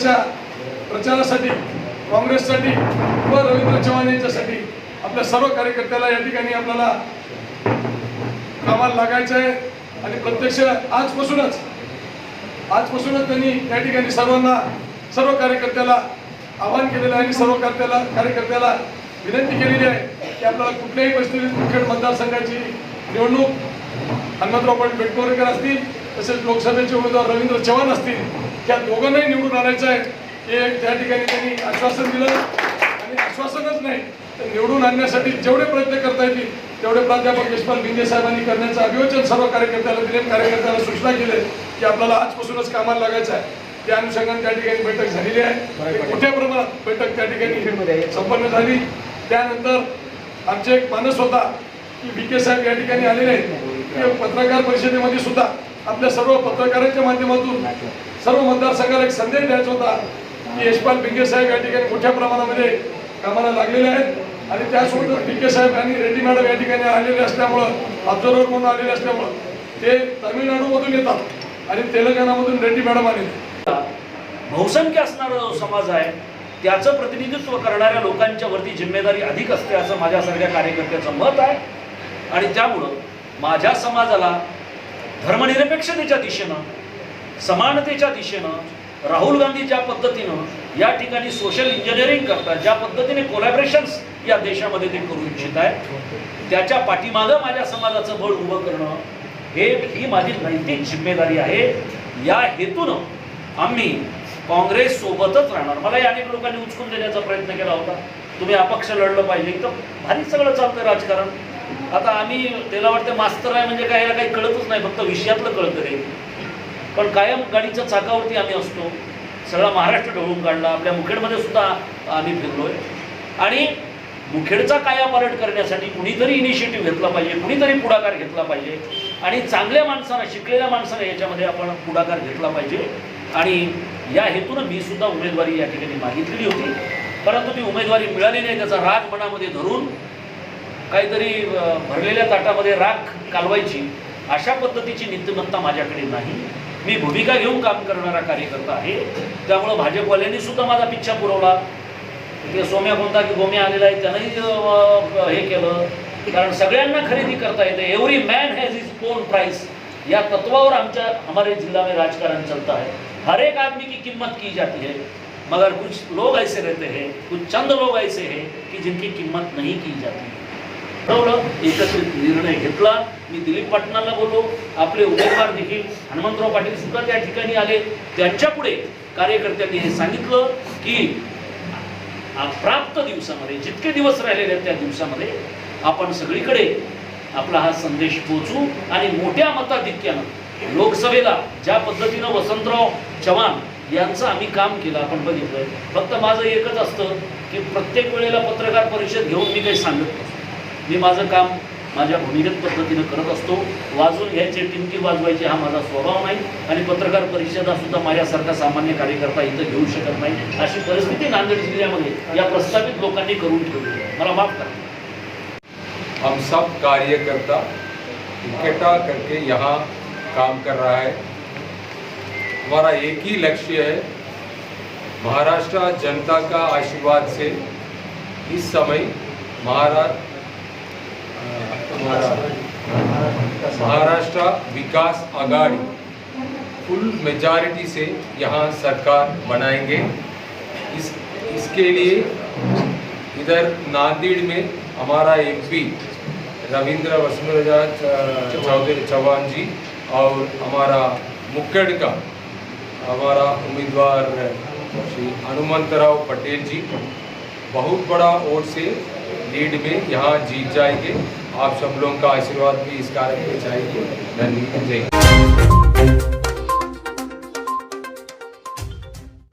पक्षाच्या प्रचारासाठी काँग्रेससाठी व रवींद्र चव्हाण यांच्यासाठी आपल्या सर्व कार्यकर्त्याला या ठिकाणी आपल्याला कामाला लागायचं आहे. आणि प्रत्यक्ष आजपासूनच आजपासूनच त्यांनी या ठिकाणी सर्वांना सर्व कार्यकर्त्याला आवाहन केलेलं आहे आणि सर्व कार्यकर्त्याला कार्यकर्त्याला विनंती केलेली आहे की आपल्याला कुठल्याही परिस्थितीत मुखेड मतदारसंघाची निवडणूक हनुमंतराव पाटील बेटकोरेकर असतील तसेच लोकसभेचे उमेदवार रवींद्र चव्हाण असतील त्या दोघांनाही निवडून आणायचं आहे. हे त्या ठिकाणी त्यांनी आश्वासन दिलं. आणि आश्वासनच नाही तर निवडून आणण्यासाठी जेवढे प्रयत्न करता येतील तेवढे प्राध्यापक यशपाल भिंगे साहेबांनी करण्याचं अभिवचन सर्व कार्यकर्त्याला दिले. कार्यकर्त्याला सूचना केले की आपल्याला आजपासूनच कामाला लागायचं आहे. त्या अनुषंगाने त्या ठिकाणी बैठक झालेली आहे. मोठ्या प्रमाणात बैठक त्या ठिकाणी संपन्न झाली. त्यानंतर आमचे एक मानस होता की बी के साहेब या ठिकाणी आलेले आहेत. पत्रकार परिषदेमध्ये सुद्धा आपल्या सर्व पत्रकारांच्या माध्यमातून सर्व मतदारसंघाला एक संदेश द्यायचा होता की यशपाल भिंगे साहेब या ठिकाणी मोठ्या प्रमाणामध्ये कामाला लागलेले आहेत. आणि त्यासोबतच भिंगे साहेब आणि रेड्डी मॅडम या ठिकाणी आलेले असल्यामुळं ऑब्झर्वर म्हणून आलेले असल्यामुळं ते तामिळनाडूमधून येतात आणि तेलंगणामधून रेड्डी मॅडम आलेले बहुसंख्य असणारा जो समाज आहे त्याचं प्रतिनिधित्व करणाऱ्या लोकांच्या वरती जिम्मेदारी अधिक असते असं माझ्यासारख्या कार्यकर्त्याचं मत आहे. आणि त्यामुळं माझ्या समाजाला धर्मनिरपेक्षतेच्या दिशेनं समानतेच्या दिशेनं राहुल गांधी ज्या पद्धतीनं या ठिकाणी सोशल इंजिनिअरिंग करतात ज्या पद्धतीने कोलॅबरेशन्स या देशामध्ये ते करू इच्छित आहेत त्याच्या पाठीमागं माझ्या समाजाचं बळ उभं करणं हे ही माझी नैतिक जिम्मेदारी आहे. या हेतूनं आम्ही काँग्रेस सोबतच राहणार. या अनेक लोकांनी उचकून देण्याचा प्रयत्न केला होता. तुम्ही अपक्ष लढलं पाहिजे. तर भारी सगळं चालतं राजकारण. आता आम्ही त्याला वाटतं मास्तर आहे म्हणजे काय याला काही कळतच नाही फक्त विषयातलं कळतं रे पण कायम गाडीच्या चाकावरती आम्ही असतो. सगळा महाराष्ट्र ढवळून काढला. आपल्या मुखेडमध्ये सुद्धा आम्ही फिरलोय. आणि मुखेडचा कायापालट करण्यासाठी कुणीतरी इनिशिएटिव्ह घेतला पाहिजे कुणीतरी पुढाकार घेतला पाहिजे. आणि चांगल्या माणसानं शिकलेल्या माणसानं याच्यामध्ये आपण पुढाकार घेतला पाहिजे. आणि या हेतूनं मी सुद्धा उमेदवारी या ठिकाणी मागितलेली होती. परंतु ती उमेदवारी मिळाली नाही त्याचा राग मनामध्ये धरून काहीतरी भरलेल्या ताटामध्ये राख कालवायची अशा पद्धतीची नित्यमत्ता माझ्याकडे नाही. मी भूमिका घेऊन काम करणारा कार्यकर्ता आहे. त्यामुळं भाजपवाल्यांनी सुद्धा माझा पिच्छा पुरवला. ते सोम्या कोणता की गोम्या आलेला आहे त्यांनाही हे केलं. कारण सगळ्यांना खरेदी करता येते. Every man has his own price या तत्वावर आमच्या हमारे जिला में राजकारण चलता है. हर एक आदमी की कीमत की जाती है. मगर कुछ लोग ऐसे रहते हैं कुछ चंद लोग ऐसे हैं कि जिनकी कीमत नहीं की जाती है। ठरवलं एकत्रित निर्णय घेतला. मी दिलीप पाटणाला बोललो आपले उमेदवार देखील हनुमंतराव पाटील सुद्धा त्या ठिकाणी आले. त्यांच्या पुढे कार्यकर्त्यांनी हे सांगितलं की प्राप्त दिवसामध्ये जितके दिवस राहिलेले आहेत त्या दिवसामध्ये आपण सगळीकडे आपला हा संदेश पोचू आणि मोठ्या मताधिक्यानं लोकसभेला ज्या पद्धतीनं वसंतराव चव्हाण यांचं आम्ही काम केलं आपण बघितलंय. फक्त माझं एकच असतं की प्रत्येक वेळेला पत्रकार परिषद घेऊन मी काही सांगत नसतो. मी माझं काम माझ्या भूमिगत पद्धतीनं करत असतो. वाजून घ्यायचे टिमकी वाजवायचे हा माझा स्वभाव नाही. आणि पत्रकार परिषदा सुद्धा माझ्यासारखा सामान्य कार्यकर्ता इथं घेऊ शकत नाही. अशी परिस्थिती नांदेड जिल्ह्यामध्ये या प्रस्तावित लोकांनी करून ठेवली मला माफ करा. हम सब कार्यकर्ता इकट्ठा करके यहाँ काम कर रहा है। हमारा एक ही लक्ष्य है महाराष्ट्र जनता का आशीर्वाद से इस समय महाराष्ट्र महाराष्ट्र विकास आघाड़ी फुल मेजॉरिटी से यहाँ सरकार बनाएँगे। इस, इसके लिए इधर नांदेड़ में हमारा एमपी रविंद्र वसुंधरा चौधरी चौहान जी और हमारा मुक्कड़ का, हमारा उम्मीदवार श्री हनुमंतराव पटेल जी, बहुत बड़ा वोट से लीड में यहाँ जीत जाएंगे। आप सब लोगों का आशीर्वाद भी इस कार्य में चाहिए धन्यवाद। जय